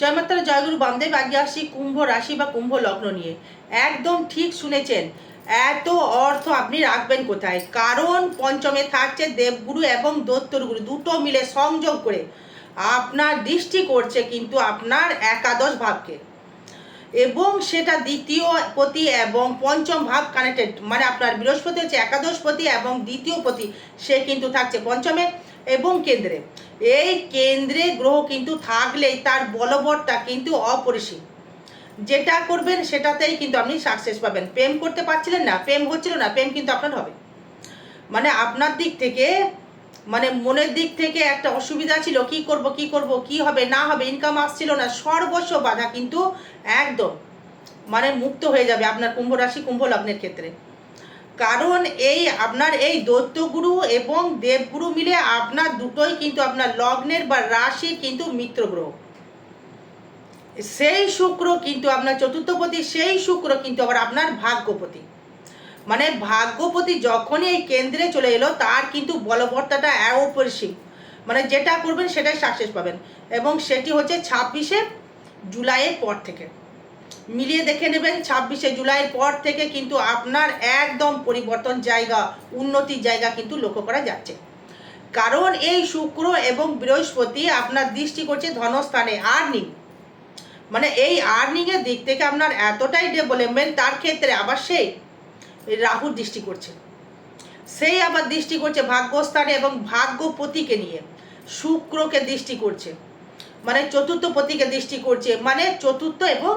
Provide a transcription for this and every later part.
জয়মাত্রা জয়গুরু বামদেব আগে আসি কুম্ভ রাশি বা কুম্ভ লগ্ন নিয়ে। একদম ঠিক শুনেছেন। এত অর্থ আপনি রাখবেন কোথায়? কারণ পঞ্চমে থাকছে দেবগুরু এবং দত্তরগুরু দুটো মিলে সংযোগ করে। আপনার দৃষ্টি করছে কিন্তু আপনার একাদশ ভাবকে। এবং সেটা দ্বিতীয় পতি এবং পঞ্চম ভাব কানেক্টেড মানে আপনার বৃহস্পতি হচ্ছে একাদশ পতি এবং দ্বিতীয় পতি, সে কিন্তু থাকছে পঞ্চমে। এবং কেন্দ্রে। এই কেন্দ্রে গ্রহ কিন্তু থাকলেই তার বলবটটা কিন্তু অপরিসীম। যেটা করবেন সেটাতেই কিন্তু আপনি সাকসেস পাবেন। প্রেম করতে পারছিলেন না, প্রেম হচ্ছিল না, প্রেম কিন্তু আপনার হবে। মানে আপনার দিক থেকে মানে মনের দিক থেকে একটা অসুবিধা ছিল, কি করব কি করব, কি হবে, না হবে ইনকাম আসছিল না, সর্বস্ব বাধা কিন্তু একদম মানে মুক্ত হয়ে যাবে আপনার কুম্ভ রাশি, কুম্ভ লগ্নের ক্ষেত্রে। কারণ এই আপনার এই দৈত্যগুরু এবং দেবগুরু মিলে আপনার দুটোই কিন্তু আপনার লগ্নের বা রাশির কিন্তু মিত্র গ্রহ। সেই শুক্র কিন্তু আপনার চতুর্থপতি, সেই শুক্র কিন্তু আবার আপনার ভাগ্যপতি। মানে ভাগ্যপতি যখনই এই কেন্দ্রে চলে এলো, তার কিন্তু বলবত্তাটা অপরিসীম। মানে যেটা করবেন সেটাই সাকসেস পাবেন। এবং সেটি হচ্ছে ছাব্বিশে জুলাইয়ের পর থেকে। মিলিয়ে দেখে নেবেন, ছাব্বিশে জুলাইয়ের পর থেকে কিন্তু আপনার একদম পরিবর্তন জায়গা, উন্নতির জায়গা কিন্তু লক্ষ্য করা যাচ্ছে। কারণ এই শুক্র এবং বৃহস্পতি আপনার দৃষ্টি করছে ধনস্থানে আর্নিং মানে এই আর্নিংয়ের দিক থেকে আপনার এতটাই ডেভেলপমেন্ট তার ক্ষেত্রে আবার সেই রাহুর দৃষ্টি করছে। সেই আবার দৃষ্টি করছে ভাগ্যস্থানে এবং ভাগ্যপতিকে নিয়ে, শুক্রকে দৃষ্টি করছে। মানে চতুর্থ পতিকে দৃষ্টি করছে মানে চতুর্থ এবং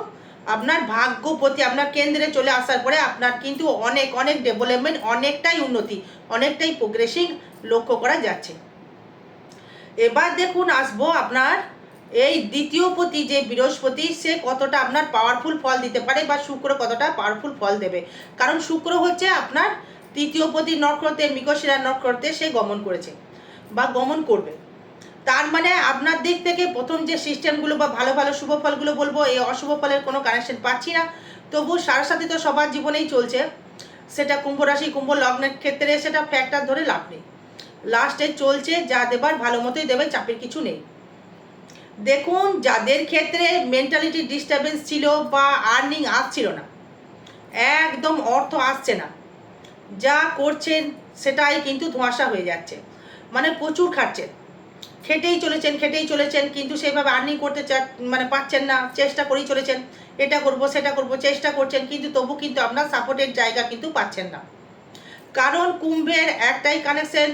আপনার ভাগ্যপতি আপনার কেন্দ্রে চলে আসার পরে আপনার কিন্তু অনেক অনেক ডেভেলপমেন্ট অনেকটাই উন্নতি, অনেকটাই প্রোগ্রেসিং লক্ষ্য করা যাচ্ছে। এবার দেখুন, আসব আপনার এই দ্বিতীয় পতি যে বৃহস্পতি, সে কতটা আপনার পাওয়ারফুল ফল দিতে পারে বা শুক্র কতটা পাওয়ারফুল ফল দেবে। কারণ শুক্র হচ্ছে আপনার তৃতীয় পতি নক্ষত্রে মৃগশিরা নক্ষত্রে সে গমন করেছে বা গমন করবে। তার মানে আপনার দিক থেকে প্রথম যে সিস্টেমগুলো বা ভালো ভালো শুভ ফলগুলো বলব, এই অশুভ ফলের কোনো কানেকশন পাচ্ছি না। তবু সারসাথী তো সবার জীবনেই চলছে। সেটা কুম্ভ রাশি, কুম্ভ লগ্নের ক্ষেত্রে সেটা ফ্যাক্টর ধরে লাভ নেই। লাস্টে চলছে, যা দেবার ভালো মতোই দেবে, চাপের কিছু নেই। দেখুন, যাদের ক্ষেত্রে মেন্টালিটি ডিস্টারবেন্স ছিল বা আর্নিং আসছিল না, একদম অর্থ আসছে না। যা করছেন, সেটাই কিন্তু ধোঁয়াশা হয়ে যাচ্ছে। মানে প্রচুর খাটছেন। খেটেই চলেছেন খেটেই চলেছেন, কিন্তু সেইভাবে আর্নিং করতে মানে পাচ্ছেন না, চেষ্টা করেই চলেছেন। এটা করব, সেটা করব, চেষ্টা করছেন, কিন্তু তবু কিন্তু আপনার সাপোর্টের জায়গা কিন্তু পাচ্ছেন না। কারণ কুম্ভের একটাই কানেকশন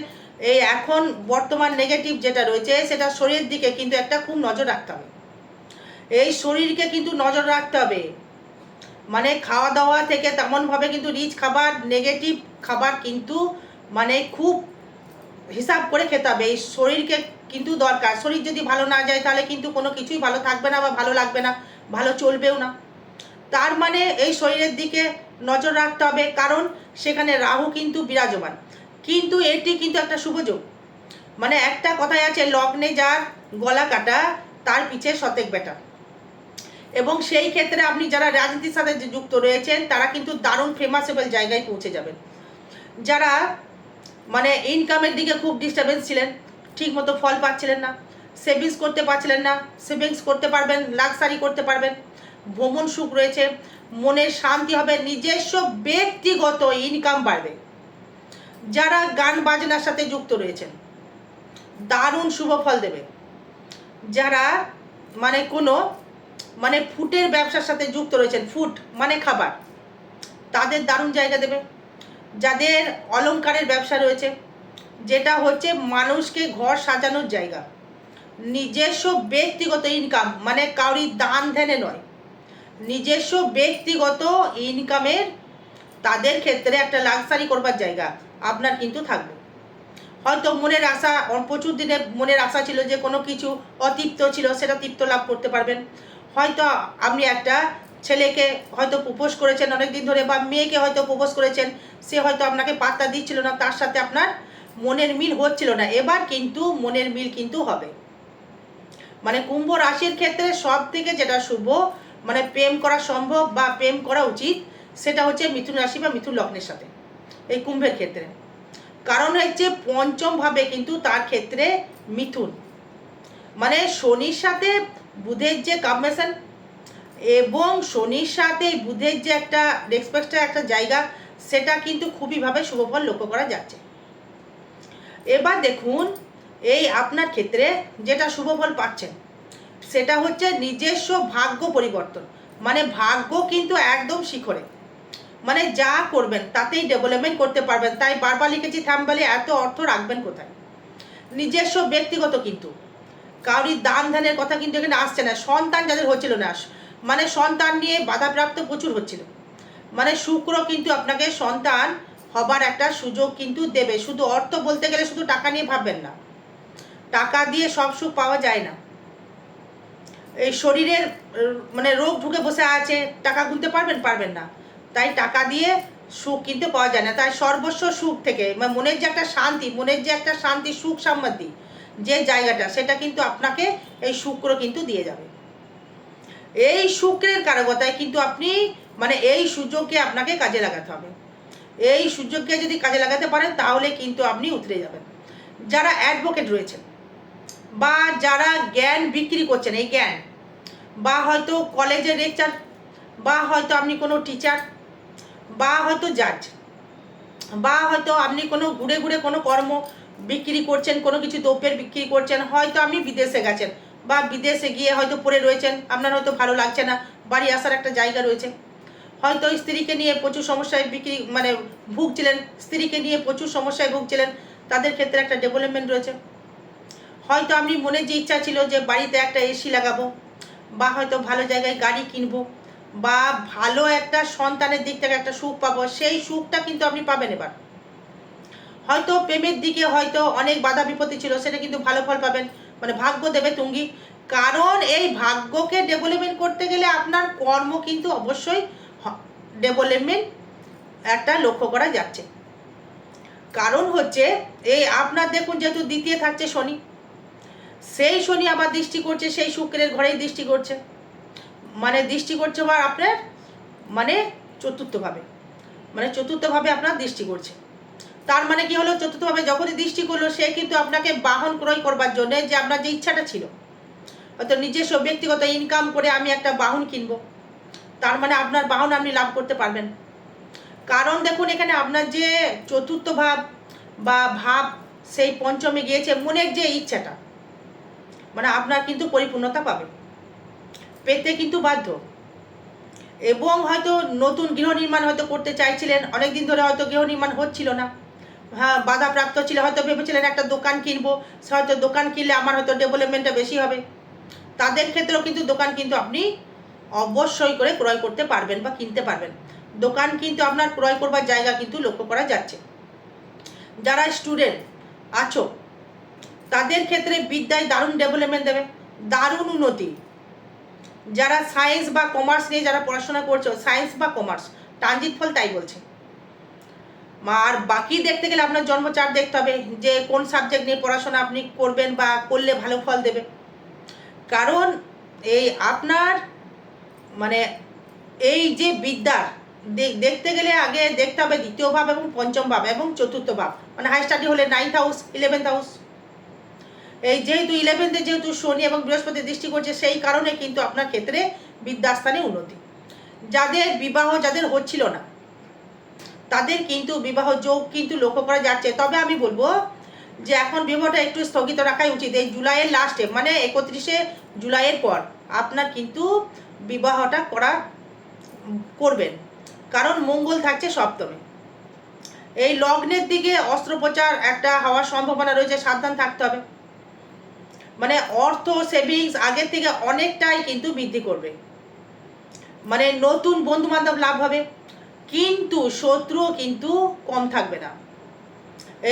এই এখন বর্তমান নেগেটিভ যেটা রয়েছে, সেটা শরীরের দিকে কিন্তু একটা খুব নজর রাখতে হবে। এই শরীরকে কিন্তু নজর রাখতে হবে। মানে খাওয়া দাওয়া থেকে তেমনভাবে কিন্তু রিচ খাবার নেগেটিভ খাবার কিন্তু মানে খুব হিসাব করে খেতে হবে। এই শরীরকে কিন্তু দরকার। শরীর যদি ভালো না যায়, তাহলে কিন্তু কোনো কিছুই ভালো থাকবে না বা ভালো লাগবে না, ভালো চলবেও না। তার মানে এই শরীরের দিকে নজর রাখতে হবে, কারণ সেখানে রাহু কিন্তু বিরাজমান। কিন্তু এটি কিন্তু একটা শুভযোগ মানে একটা কথাই আছে, লগ্নে যার গলা কাটা, তার পিছে শতেক বেটা এবং সেই ক্ষেত্রে আপনি যারা রাজনীতির সাথে যুক্ত রয়েছেন, তারা কিন্তু দারুণ ফেমাসেবল জায়গায় পৌঁছে যাবেন। যারা মানে ইনকামের দিকে খুব ডিস্টারবেন্স ছিলেন। ঠিক মতো ফল পাচ্ছিলেন না সেভিংস করতে পারছিলেন না সেভিংস করতে পারবেন লাক্সারি করতে পারবেন। ভ্রমণ সুখ রয়েছে মনের শান্তি হবে, নিজস্ব ব্যক্তিগত ইনকাম বাড়বে। যারা গান বাজনার সাথে যুক্ত রয়েছেন, দারুণ শুভ ফল দেবে। যারা মানে কোনো মানে ফুডের ব্যবসার সাথে যুক্ত রয়েছেন ফুড মানে খাবার, তাদের দারুণ জায়গা দেবে। যাদের অলংকারের ব্যবসা রয়েছে, যেটা হচ্ছে মানুষকে ঘর সাজানোর জায়গা। নিজস্ব ব্যক্তিগত ইনকাম মানে কাউরি দান ধ্যানে নয়। নিজস্ব ব্যক্তিগত ইনকামের তাদের ক্ষেত্রে একটা লাক্সারি করবার জায়গা আপনার কিন্তু থাকবে। হয়তো মনের আশা প্রচুর দিনে মনের আশা ছিল যে কোনো কিছু অতৃপ্ত ছিল, সেটা তৃপ্ত লাভ করতে পারবেন। হয়তো আপনি একটা ছেলেকে হয়তো প্রপোজ করেছেন অনেক দিন ধরে বা মেয়েকে হয়তো প্রপোজ করেছেন, সে হয়তো আপনাকে পাত্তা দিচ্ছিল না, তার সাথে আপনার মনের মিল হচ্ছিল না। এবার কিন্তু মনের মিল কিন্তু হবে। মানে কুম্ভ রাশির ক্ষেত্রে সব থেকে যেটা শুভ মানে প্রেম করা সম্ভব বা প্রেম করা উচিত, সেটা হচ্ছে মিথুন রাশি বা মিথুন লগ্নের সাথে, এই কুম্ভের ক্ষেত্রে। কারণ হচ্ছে পঞ্চম ভাবে কিন্তু তার ক্ষেত্রে মিথুন। মানে শনির সাথে বুধের যে কম্বিনেশন এবং শনির সাথে বুধের যে একটা রেসপেক্টের একটা জায়গা, সেটা কিন্তু খুবইভাবে শুভফল লক্ষ্য করা যাচ্ছে। এবার দেখুন, এই আপনার ক্ষেত্রে যেটা শুভফল পাচ্ছেন, সেটা হচ্ছে নিজস্ব ভাগ্য পরিবর্তন। মানে ভাগ্য কিন্তু একদম শিখরে। মানে যা করবেন, তাতেই ডেভেলপমেন্ট করতে পারবেন। তাই বারবার লিখেছি থামবালে এত অর্থ রাখবেন কোথায়? নিজস্ব ব্যক্তিগত কিন্তু। কাউরির দান ধ্যানের কথা কিন্তু এখানে আসছে না, সন্তান যাদের হচ্ছিল না মানে সন্তান নিয়ে বাধাপ্রাপ্ত প্রচুর হচ্ছিল। মানে শুক্র কিন্তু আপনাকে সন্তান হবার একটা সুযোগ কিন্তু দেবে। শুধু অর্থ বলতে গেলে শুধু টাকা নিয়ে ভাববেন না। টাকা দিয়ে সব সুখ পাওয়া যায় না। এই শরীরের মানে রোগ ঢুকে বসে আছে, টাকা গুনতে পারবেন পারবেন না। তাই টাকা দিয়ে সুখ কিন্তু পাওয়া যায় না। তাই সর্বস্ব সুখ থেকে মানে মনের যে একটা শান্তি, মনের যে একটা শান্তি সুখ সামৃদ্ধি যে জায়গাটা, সেটা কিন্তু আপনাকে এই শুক্র কিন্তু দিয়ে যাবে। এই শুক্রের কারকতায় কিন্তু আপনি মানে এই সুযোগকে আপনাকে কাজে লাগাতে হবে। এই সুযোগকে যদি কাজে লাগাতে পারেন, তাহলে কিন্তু আপনি উতরে যাবেন। যারা অ্যাডভোকেট রয়েছেন, বা যারা জ্ঞান বিক্রি করছেন, এই জ্ঞান, বা হয়তো কলেজের লেকচার বা হয়তো আপনি কোনো টিচার বা হয়তো জাজ বা হয়তো আপনি কোনো ঘুরে ঘুরে কোনো কর্ম বিক্রি করছেন, কোনো কিছু দ্রব্যের বিক্রি করছেন, হয়তো আপনি বিদেশে গেছেন। বা বিদেশে গিয়ে হয়তো পড়ে রয়েছেন, আপনার হয়তো ভালো লাগছে না, বাড়ি আসার একটা জায়গা রয়েছে। হয়তো স্ত্রীকে নিয়ে প্রচুর সমস্যায় বিক্রি মানে ভুগছিলেন, স্ত্রীকে নিয়ে প্রচুর সমস্যায় ভুগছিলেন, তাদের ক্ষেত্রে একটা ডেভেলপমেন্ট রয়েছে। হয়তো আপনি মনে যে ইচ্ছা ছিল যে বাড়িতে একটা এসি লাগাবো, বা হয়তো ভালো জায়গায় গাড়ি কিনবো, বা ভালো একটা সন্তানের দিক থেকে একটা সুখ পাবো, সেই সুখটা কিন্তু আপনি পাবেন এবার। হয়তো প্রেমের দিকে হয়তো অনেক বাধা বিপত্তি ছিল, সেটা কিন্তু ভালো ফল পাবেন। মানে ভাগ্য দেবে তুঙ্গি। কারণ এই ভাগ্যকে ডেভেলপমেন্ট করতে গেলে আপনার কর্ম কিন্তু অবশ্যই ডেভেলপমেন্ট একটা লক্ষ্য করা যাচ্ছে। কারণ হচ্ছে, এই আপনার দেখুন যেহেতু দ্বিতীয় থাকছে শনি। সেই শনি আবার দৃষ্টি করছে, সেই শুক্রের ঘরেই দৃষ্টি করছে। মানে দৃষ্টি করছে আবার আপনার মানে চতুর্থভাবে। মানে চতুর্থভাবে আপনার দৃষ্টি করছে। তার মানে কি হলো? চতুর্থভাবে যখনই দৃষ্টি করল, সে কিন্তু আপনাকে বাহন ক্রয় করবার জন্য যে আপনার যে ইচ্ছাটা ছিল, হয়তো নিজস্ব ব্যক্তিগত ইনকাম করে আমি একটা বাহন কিনবো, তার মানে আপনার বাহন আপনি লাভ করতে পারবেন। কারণ দেখুন, এখানে আপনার যে চতুর্থ ভাব বা ভাব সেই পঞ্চমে গিয়েছে, মনের যে ইচ্ছাটা মানে আপনার কিন্তু পরিপূর্ণতা পাবে, পেতে কিন্তু বাধ্য। এবং হয়তো নতুন গৃহ নির্মাণ হয়তো করতে চাইছিলেন অনেক দিন ধরে হয়তো গৃহ নির্মাণ হচ্ছিল না। হ্যাঁ বাধাপ্রাপ্ত ছিল, হয়তো ভেবেছিলেন একটা দোকান কিনবো হয়তো দোকান কিনলে আমার হয়তো ডেভেলপমেন্টটা বেশি হবে। তাদের ক্ষেত্রেও কিন্তু দোকান কিন্তু আপনি অবশ্যই করে ক্রয় করতে পারবেন বা কিনতে পারবেন। দোকান কিন্তু আপনার ক্রয় করবার জায়গা কিন্তু লক্ষ্য করা যাচ্ছে। যারা স্টুডেন্ট আছো, তাদের ক্ষেত্রে বিদ্যায় দারুণ ডেভেলপমেন্ট দেবে, দারুণ উন্নতি। যারা সায়েন্স বা কমার্স নিয়ে যারা পড়াশোনা করছ সায়েন্স বা কমার্স ট্রানজিট ফল তাই বলছে। আর বাকি দেখতে গেলে আপনার জন্মচার দেখতে হবে যে কোন সাবজেক্ট নিয়ে পড়াশোনা আপনি করবেন বা করলে ভালো ফল দেবে। কারণ এই আপনার মানে এই যে বিদ্যার দেখতে গেলে আগে দেখতে হবে দ্বিতীয় ভাব এবং পঞ্চম ভাব এবং চতুর্থ ভাব। মানে হাই স্টাডি হলে নাইন্থ হাউস ইলেভেন্থ হাউস এই যেহেতু ইলেভেন্থে যেহেতু শনি এবং বৃহস্পতি দৃষ্টি করছে, সেই কারণে কিন্তু আপনার ক্ষেত্রে বিদ্যাস্থানে উন্নতি। যাদের বিবাহ যাদের হচ্ছিল না তাদের কিন্তু বিবাহ যোগ কিন্তু লক্ষ্য করা যাচ্ছে। তবে আমি বলব যে এখন বিবাহটা একটু স্থগিত রাখাই উচিত। এই জুলাইয়ের লাস্টে মানে একত্রিশে জুলাইয়ের পর আপনার কিন্তু বিবাহটা করা করবেন। কারণ মঙ্গল থাকছে সপ্তমে। এই লগ্নের দিকে অস্ত্রোপচার একটা হওয়ার সম্ভাবনা রয়েছে, সাবধান থাকতে হবে। মানে অর্থ সেভিংস আগের থেকে অনেকটাই কিন্তু বৃদ্ধি করবে। মানে নতুন বন্ধু বান্ধব লাভ হবে। কিন্তু শত্রুও কিন্তু কম থাকবে না।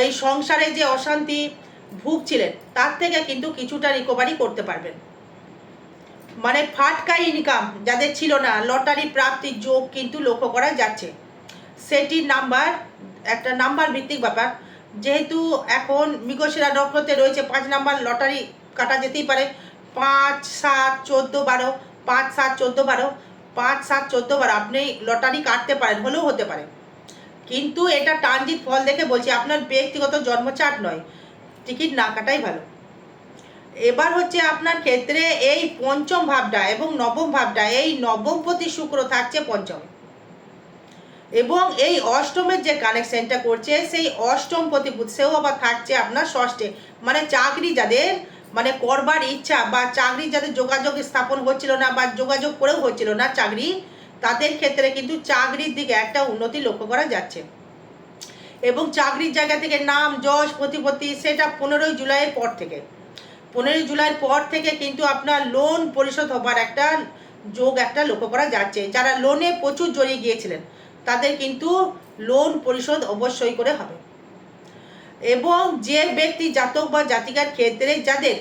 এই সংসারে যে অশান্তি ভুগছিলেন, তার থেকে কিন্তু কিছুটা রিকভারি করতে পারবেন। মানে ফাটকা ইনকাম যাদের ছিল না, লটারি প্রাপ্তির যোগ কিন্তু লক্ষ্য করা যাচ্ছে। সেটির নাম্বার একটা নাম্বার ভিত্তিক ব্যাপার। যেহেতু এখন মৃগশিরা নক্ষত্রে রয়েছে, পাঁচ নাম্বার লটারি কাটা যেতেই পারে। পাঁচ সাত চোদ্দ বারো, পাঁচ সাত চোদ্দ বারো পাঁচ, সাত, চোদ্দ বারো আপনি লটারি কাটতে পারেন, হলেও হতে পারে। কিন্তু এটা ট্রানজিট ফল দেখে বলছি, আপনার ব্যক্তিগত জন্মচাট নয়, টিকিট না কাটাই ভালো। এবার হচ্ছে আপনার ক্ষেত্রে এই পঞ্চম ভাবটা এবং নবম ভাবটা, এই নবম প্রতি শুক্র থাকছে পঞ্চমে। এবং এই অষ্টমের যে কানেকশনটা করছে, সেই অষ্টম প্রতিভূত সেও আবার থাকছে আপনার ষষ্ঠে মানে চাকরি যাদের মানে করবার ইচ্ছা বা চাকরি যাদের যোগাযোগ স্থাপন হচ্ছিল না বা যোগাযোগ করেও হচ্ছিল না চাকরি, তাদের ক্ষেত্রে কিন্তু চাকরির দিকে একটা উন্নতি লক্ষ্য করা যাচ্ছে। এবং চাকরির জায়গা থেকে নাম, যশ, প্রতিপত্তি সেটা পনেরোই জুলাইয়ের পর থেকে। পনেরোই জুলাইয়ের পর থেকে কিন্তু আপনার লোন পরিশোধ হবার একটা যোগ একটা লক্ষ্য করা যাচ্ছে। যারা লোনে প্রচুর জড়িয়ে গিয়েছিলেন, তাদের কিন্তু লোন পরিশোধ অবশ্যই করে হবে। এবং যে ব্যক্তি জাতক বা জাতিকার ক্ষেত্রে যাদের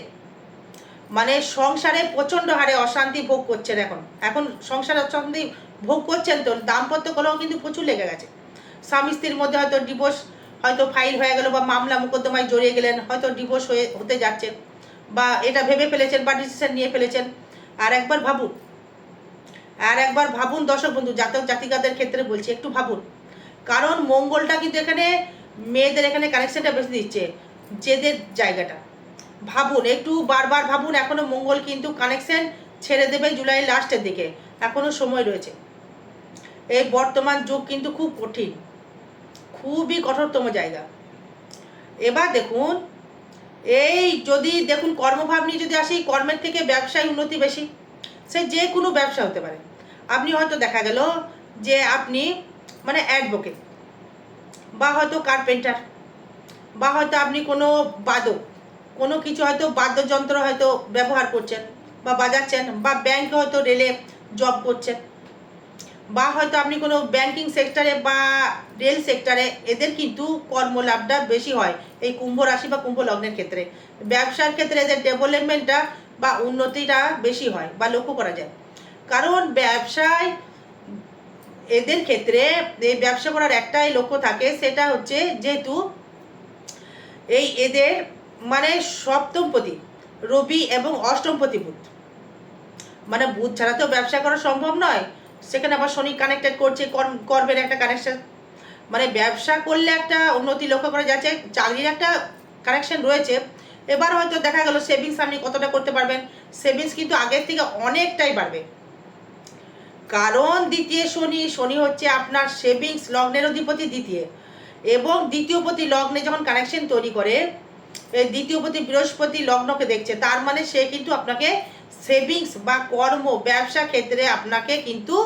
মানে সংসারে প্রচণ্ড হারে অশান্তি ভোগ করছেন এখন এখন সংসারে অশান্তি ভোগ করছেন তো দাম্পত্য কলহ কিন্তু প্রচুর লেগে গেছে। স্বামী স্ত্রীর মধ্যে হয়তো ডিভোর্স হয়তো ফাইল হয়ে গেল বা মামলা মোকদ্দমায় জড়িয়ে গেলেন, হয়তো ডিভোর্স হয়ে, হতে যাচ্ছে বা এটা ভেবে ফেলেছেন বা ডিসিশন নিয়ে ফেলেছেন। আর একবার ভাবুন, আর একবার ভাবুন দর্শক বন্ধু, জাতক জাতিকাদের ক্ষেত্রে বলছি, একটু ভাবুন। কারণ মঙ্গলটা কিন্তু এখানে মেয়েদের এখানে কানেকশনটা বেশি দিচ্ছে, জেদের জায়গাটা। ভাবুন, একটু বারবার ভাবুন, এখনও মঙ্গল কিন্তু কানেকশন ছেড়ে দেবে জুলাই লাস্টের দিকে। এখনও সময় রয়েছে। এই বর্তমান যুগ কিন্তু খুব কঠিন, খুবই কঠোরতম জায়গা। এবার দেখুন, এই যদি দেখুন, কর্মভাব নিয়ে যদি আসি, কর্মের থেকে ব্যবসায় উন্নতি বেশি, সে যে কোনো ব্যবসা হতে পারে। আপনি হয়তো দেখা গেল যে আপনি মানে অ্যাডভোকেট বা হয়তো কার্পেন্টার বা হয়তো আপনি কোনো বাদক, কোনো কিছু হয়তো বাদ্যযন্ত্র হয়তো ব্যবহার করছেন বা বাজাচ্ছেন বা ব্যাংকে হয়তো রেলে জব করছেন, বা হয়তো আপনি কোনো ব্যাংকিং সেক্টরে বা রেল সেক্টরে এদের কিন্তু কর্মলাভটা বেশি হয় এই কুম্ভ রাশি বা কুম্ভ লগ্নের ক্ষেত্রে। ব্যবসার ক্ষেত্রে এদের ডেভেলপমেন্টটা বা উন্নতিটা বেশি হয় বা লক্ষ্য করা যায়। কারণ ব্যবসায় এদের ক্ষেত্রে এই ব্যবসা করার একটাই লক্ষ্য থাকে, সেটা হচ্ছে যেহেতু এই এদের মানে সপ্তমপতি রবি এবং অষ্টমপতি বুধ। মানে বুধ ছাড়া তো ব্যবসা করা সম্ভব নয়, সেখানে আবার শনি কানেক্টেড করছে, কর্ম, কর্মের একটা কানেকশন মানে ব্যবসা করলে একটা উন্নতি লক্ষ্য করা যাচ্ছে, চাকরির একটা কানেকশন রয়েছে। এবার হয়তো দেখা গেল সেভিংস আপনি কতটা করতে পারবেন সেভিংস কিন্তু আগের থেকে অনেকটাই বাড়বে। কারণ দ্বিতীয় শনি শনি হচ্ছে আপনার সেভিংস, লগ্নের অধিপতি দ্বিতীয়। এবং দ্বিতীয়পতি লগ্নে যখন কানেকশন তৈরি করে দ্বিতীয়পতি বৃহস্পতি লগ্নকে দেখছে, তার মানে সে কিন্তু আপনাকে সেভিংস বা কর্ম, ব্যবসা ক্ষেত্রে আপনাকে কিন্তু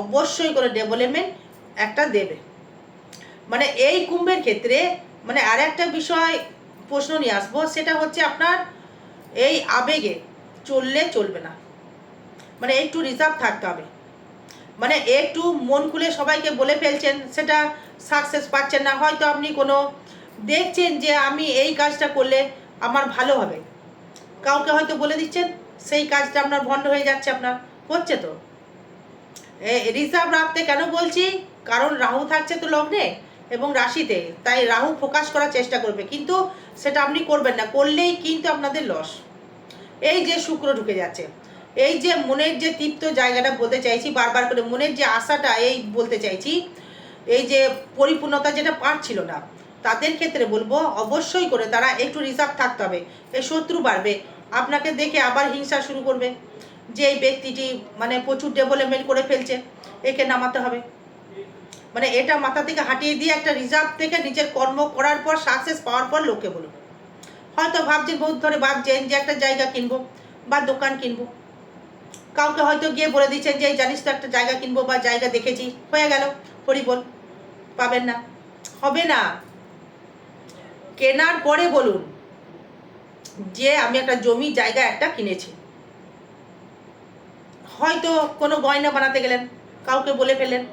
অবশ্যই করে ডেভেলপমেন্ট একটা দেবে। মানে এই কুম্ভের ক্ষেত্রে মানে আর একটা বিষয়, প্রশ্ন নিয়ে আসব, সেটা হচ্ছে আপনার এই আবেগে চললে চলবে না। মানে একটু রিজার্ভ থাকতে হবে। মানে একটু মন খুলে সবাইকে বলে ফেলছেন, সেটা সাকসেস পাচ্ছেন না। হয়তো আপনি কোনো দেখছেন যে আমি এই কাজটা করলে আমার ভালো হবে। কাউকে হয়তো বলে দিচ্ছেন, সেই কাজটা আপনার ভণ্ড হয়ে যাচ্ছে আপনার। হচ্ছে তো। রিজার্ভ রাখতে কেন বলছি? কারণ রাহু থাকছে তো লগ্নে এবং রাশিতে, তাই রাহু ফোকাস করার চেষ্টা করবে। কিন্তু সেটা আপনি করবেন না, করলেই কিন্তু আপনাদের লস। এই যে শুক্র ঢুকে যাচ্ছে। এই যে মনের যে তৃপ্ত জায়গাটা বলতে চাইছি, বারবার করে মনের যে আশাটা, এই বলতে চাইছি, এই যে পরিপূর্ণতা যেটা পারছিল না, তাদের ক্ষেত্রে বলব অবশ্যই করে তারা একটু রিজার্ভ থাকতে হবে। এই শত্রু বাড়বে। আপনাকে দেখে আবার হিংসা শুরু করবে। যে এই ব্যক্তিটি মানে প্রচুর ডেভেলপমেন্ট করে ফেলছে, একে নামাতে হবে। মানে এটা মাথা থেকে হাঁটিয়ে দিয়ে একটা রিজার্ভ থেকে নিজের কর্ম করার পর সাকসেস পাওয়ার পর লোকে বলুন হয়তো ভাবছেন বহুত ধরে ভাবছেন যে একটা জায়গা কিনবো বা দোকান কিনবো। কাউকে হয়তো গিয়ে বলে দিচ্ছেন যে, এই জানিস তো একটা জায়গা কিনবো বা জায়গা দেখেছি। হয়ে গেল, হরি বল, পাবেন না। হবে না। কেনার পরে বলুন যে, আমি একটা জমি, জায়গা একটা কিনেছি। হয়তো কোনো গয়না বানাতে গেলেন, কাউকে বলে ফেলেন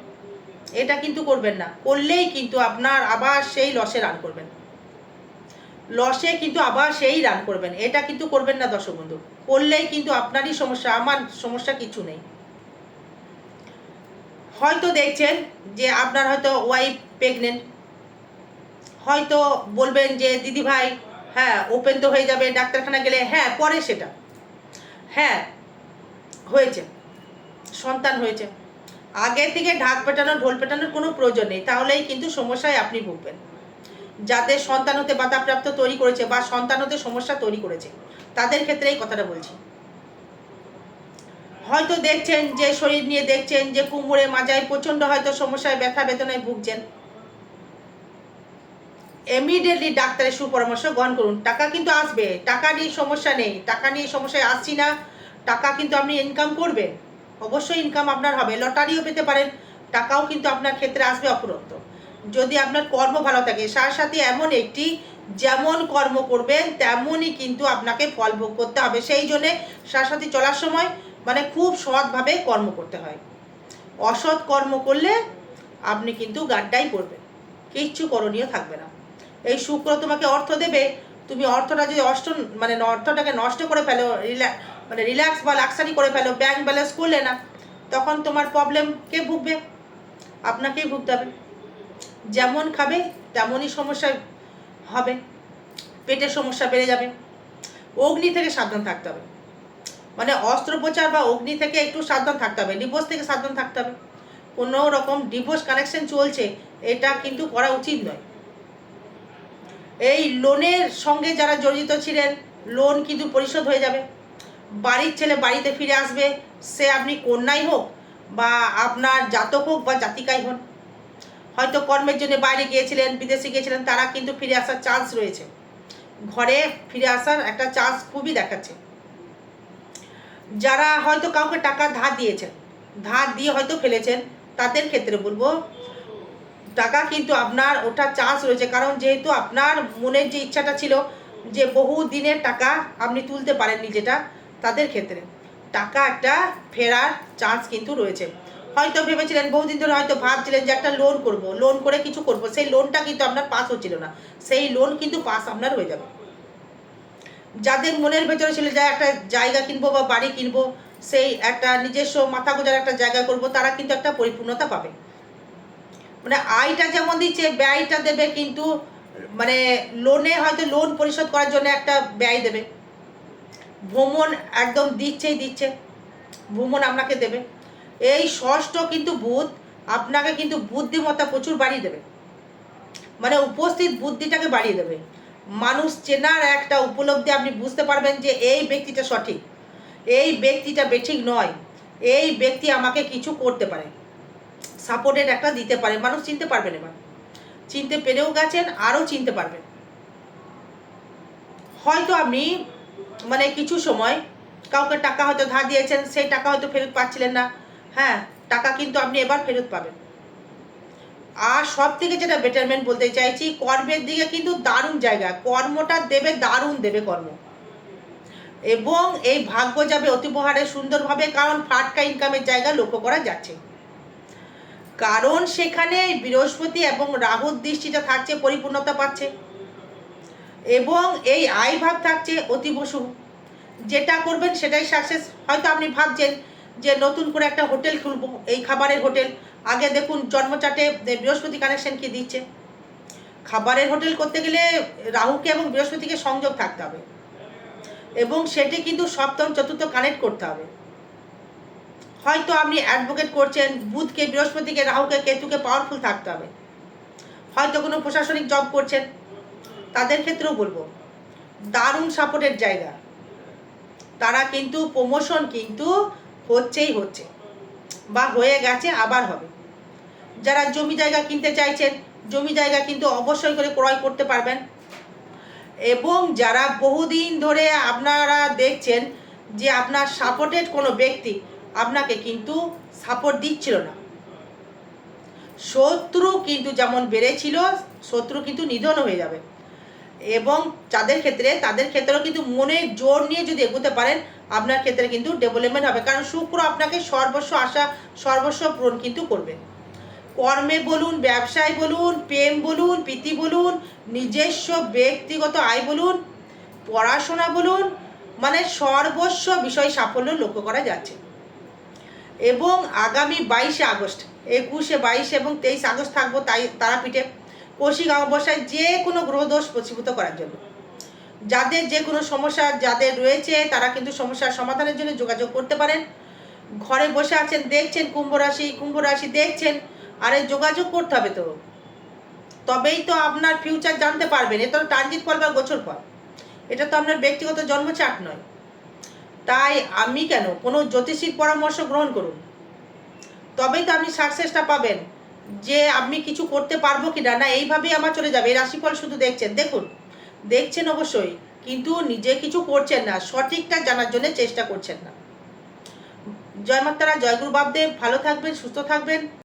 এটা কিন্তু করবেন না। করলেই কিন্তু আপনার আবার সেই লসে রান করবেন। লসে কিন্তু আবার সেই রান করবেন। এটা কিন্তু করবেন না দর্শক বন্ধু। করলেই কিন্তু আপনারই সমস্যা, আমার সমস্যা কিছু নেই। হয়তো দেখছেন যে আপনার হয়তো ওয়াইফ প্রেগনেন্ট হয়তো বলবেন যে, দিদি ভাই হ্যাঁ ওপেন তো হয়ে যাবে, ডাক্তারখানা গেলে হ্যাঁ পরে সেটা। হ্যাঁ হয়েছে, সন্তান হয়েছে। আগে থেকে ঢাক পেটানো, ঢোল পেটানোর কোনো প্রয়োজন নেই, তাহলেই কিন্তু সমস্যায় আপনি ভুগবেন। যাদের সন্তান হতে বাধাপ্রাপ্ত তৈরি করেছে বা সন্তান হতে সমস্যা তৈরি করেছে। তাদের ক্ষেত্রে এই কথাটা বলছি। হয়তো দেখছেন যে শরীর নিয়ে দেখছেন যে কুমড়ে মাজায় প্রচণ্ড হয়তো সমস্যায় ব্যথা বেদনায় ভুগছেন। ইমিডিয়েটলি ডাক্তারের সুপরামর্শ গ্রহণ করুন। টাকা কিন্তু আসবে, টাকা নিয়ে সমস্যা নেই, টাকা নিয়ে সমস্যায় আসছি না, টাকা কিন্তু আপনি ইনকাম করবেন। অবশ্যই ইনকাম আপনার হবে, লটারিও পেতে পারেন, টাকাও কিন্তু আপনার ক্ষেত্রে আসবে অফুরন্ত। যদি আপনার কর্ম ভালো থাকে, সার সাথে এমন একটি যেমন কর্ম করবেন, তেমনই কিন্তু আপনাকে ফল ভোগ করতে হবে। সেই জন্যে সাথে চলার সময় মানে খুব সৎভাবে কর্ম করতে হয়। অসৎ কর্ম করলে আপনি কিন্তু গাড্ডাই পড়বেন কিচ্ছু করণীয় থাকবে না। এই শুক্র তোমাকে অর্থ দেবে। তুমি অর্থটা যদি অষ্ট মানে অর্থটাকে নষ্ট করে ফেলো, রিল্যা মানে রিল্যাক্স বা লাক্সারি করে ফেলো, ব্যাংক ব্যালেন্স করলে না, তখন তোমার প্রবলেম কে ভুগবে? আপনাকেই ভুগতে হবে। যেমন খাবে, তেমনই সমস্যা হবে। পেটের সমস্যা বেড়ে যাবে। অগ্নি থেকে সাবধান থাকতে হবে। মানে অস্ত্রোপচার বা অগ্নি থেকে একটু সাবধান থাকতে হবে। ডিভোর্স থেকে সাবধান থাকতে হবে। কোনো রকম ডিভোর্স কানেকশন চলছে, এটা কিন্তু করা উচিত নয়। এই লোনের সঙ্গে যারা জড়িত ছিলেন লোন কিন্তু পরিশোধ হয়ে যাবে। বাড়ির ছেলে বাড়িতে ফিরে আসবে, সে আপনি কন্যাই হোক বা আপনার জাতক হোক বা জাতিকাই হন হয়তো কর্মের জন্য বাইরে গিয়েছিলেন, বিদেশে গিয়েছিলেন, তারা কিন্তু ফিরে আসার চান্স রয়েছে। ঘরে ফিরে আসার একটা চান্স খুবই দেখাচ্ছে। যারা হয়তো কাউকে টাকা ধার দিয়েছেন, ধার দিয়ে হয়তো ফেলেছেন, তাদের ক্ষেত্রে বলব, টাকা কিন্তু আপনার ওঠার চান্স রয়েছে। কারণ যেহেতু আপনার মনের যে ইচ্ছাটা ছিল যে বহু দিনের টাকা আপনি তুলতে পারেননি যেটা, তাদের ক্ষেত্রে টাকা একটা ফেরার চান্স কিন্তু রয়েছে। হয়তো ভেবেছিলেন, বহুদিন ধরে হয়তো ভাবছিলেন যে একটা লোন করব। লোন করে কিছু করব। সেই লোনটা কিন্তু আপনার পাস হচ্ছিল না। সেই লোন কিন্তু পাস আপনার হয়ে যাবে। যাদের মনের ভেতরে ছিল যে একটা জায়গা কিনবো বা বাড়ি কিনবো, সেই একটা নিজস্ব মাথা গোজার একটা জায়গা করব, তারা কিন্তু একটা পরিপূর্ণতা পাবে। মানে আয়টা যেমন দিচ্ছে, ব্যয়টা দেবে কিন্তু মানে লোনে হয়তো লোন পরিশোধ করার জন্য একটা ব্যয় দেবে। ভ্রমণ একদম দিচ্ছেই দিচ্ছে। ভ্রমণ আপনাকে দেবে। এই ষষ্ঠ কিন্তু বুধ, আপনাকে কিন্তু বুদ্ধিমত্তা প্রচুর বাড়িয়ে দেবে। মানে উপস্থিত বুদ্ধিটাকে বাড়িয়ে দেবে। মানুষ চেনার একটা উপলব্ধি আপনি বুঝতে পারবেন যে এই ব্যক্তিটা সঠিক। এই ব্যক্তিটা বেঠিক নয়। এই ব্যক্তি আমাকে কিছু করতে পারে। সাপোর্টের একটা দিতে পারে। মানুষ চিনতে পারবেন এবার। চিনতে পেরেও গেছেন, আরও চিনতে পারবেন। হয়তো আপনি মানে কিছু সময় কাউকে টাকা হয়তো ধার দিয়েছেন, সেই টাকা হয়তো ফেরত পাচ্ছিলেন না। হ্যাঁ টাকা কিন্তু আপনি এবার ফেরত পাবেন। আর সব থেকে যেটা বেটারমেন্ট বলতে চাইছি, কর্মের দিকে কিন্তু দারুণ জায়গা। কর্মটা দেবে, দারুণ দেবে কর্ম। এবং এই ভাগ্য যাবে অতিবহারে সুন্দরভাবে, কারণ ফাটকা ইনকামের জায়গা লক্ষ্য করা যাচ্ছে। কারণ সেখানে বৃহস্পতি এবং রাহুর দৃষ্টিটা থাকছে, পরিপূর্ণতা পাচ্ছে। এবং এই আয় ভাব থাকছে অতি বসু যেটা করবেন সেটাই সাকসেস হয়তো আপনি ভাবছেন যে নতুন করে একটা হোটেল খুলবো, এই খাবারের হোটেল। আগে দেখুন, জন্মচাটে বৃহস্পতি কানেকশন কি দিচ্ছে? খাবারের হোটেল করতে গেলে রাহুকে এবং বৃহস্পতিকে সংযোগ থাকতে হবে। এবং সেটি কিন্তু সপ্তম, চতুর্থ কানেক্ট করতে হবে। হয়তো আপনি অ্যাডভোকেট করছেন, বুধকে, বৃহস্পতিকে, রাহুকে, কেতুকে পাওয়ারফুল থাকতে হবে। হয়তো কোনো প্রশাসনিক জব করছেন। তাদের ক্ষেত্রেও বলব, দারুণ সাপোর্টের জায়গা। তারা কিন্তু প্রমোশন কিন্তু হচ্ছেই হচ্ছে। বা হয়ে গেছে, আবার হবে। যারা জমি জায়গা কিনতে চাইছেন, জমি জায়গা কিন্তু অবশ্যই করে ক্রয় করতে পারবেন। এবং যারা বহুদিন ধরে আপনারা দেখছেন যে আপনার সাপোর্টেড কোনো ব্যক্তি আপনাকে কিন্তু সাপোর্ট দিচ্ছিল না। শত্রু কিন্তু যেমন বেড়েছিল, শত্রু কিন্তু নিধন হয়ে যাবে। এবং যাদের ক্ষেত্রে, তাদের ক্ষেত্রেও কিন্তু মনে জোর নিয়ে যদি এগোতে পারেন, আপনার ক্ষেত্রে কিন্তু ডেভেলপমেন্ট হবে। কারণ শুক্র আপনাকে সর্বস্ব আশা, সর্বস্ব পূরণ কিন্তু করবে। কর্মে বলুন, ব্যবসায় বলুন, প্রেম বলুন, প্রীতি বলুন, নিজস্ব ব্যক্তিগত আয় বলুন, পড়াশোনা বলুন মানে সর্বস্ব বিষয় সাফল্য লক্ষ্য করা যাচ্ছে। এবং আগামী বাইশে আগস্ট, একুশে বাইশে এবং তেইশ আগস্ট থাকব তাই তারাপীঠে। কৌশিক অমাবস্যায় যে কোনো গ্রহদোষ প্রতিভূত করার জন্য। যাদের যে কোনো সমস্যা যাদের রয়েছে, তারা কিন্তু সমস্যার সমাধানের জন্য যোগাযোগ করতে পারেন। ঘরে বসে আছেন, দেখছেন কুম্ভ রাশি কুম্ভ রাশি দেখছেন, আরে যোগাযোগ করতে হবে তো। তবেই তো আপনার ফিউচার জানতে পারবেন। এটা তো ট্রানজিট ফল বা গোচর ফল এটা তো আপনার ব্যক্তিগত জন্মচাট নয়। তাই আমি কেন কোনো জ্যোতিষীর পরামর্শ গ্রহণ করুন? তবেই তো আপনি সাকসেসটা পাবেন। যে আমি কিছু করতে পারব কি না না এইভাবেই আমার চলে যাবে। এই রাশিফল শুধু দেখছেন। দেখুন, দেখছেন অবশ্যই, কিন্তু নিজে কিছু করছেন না, সঠিকটা জানার জন্য চেষ্টা করছেন না। জয় মাতারা, জয় বাবদেব ভালো থাকবেন, সুস্থ থাকবেন।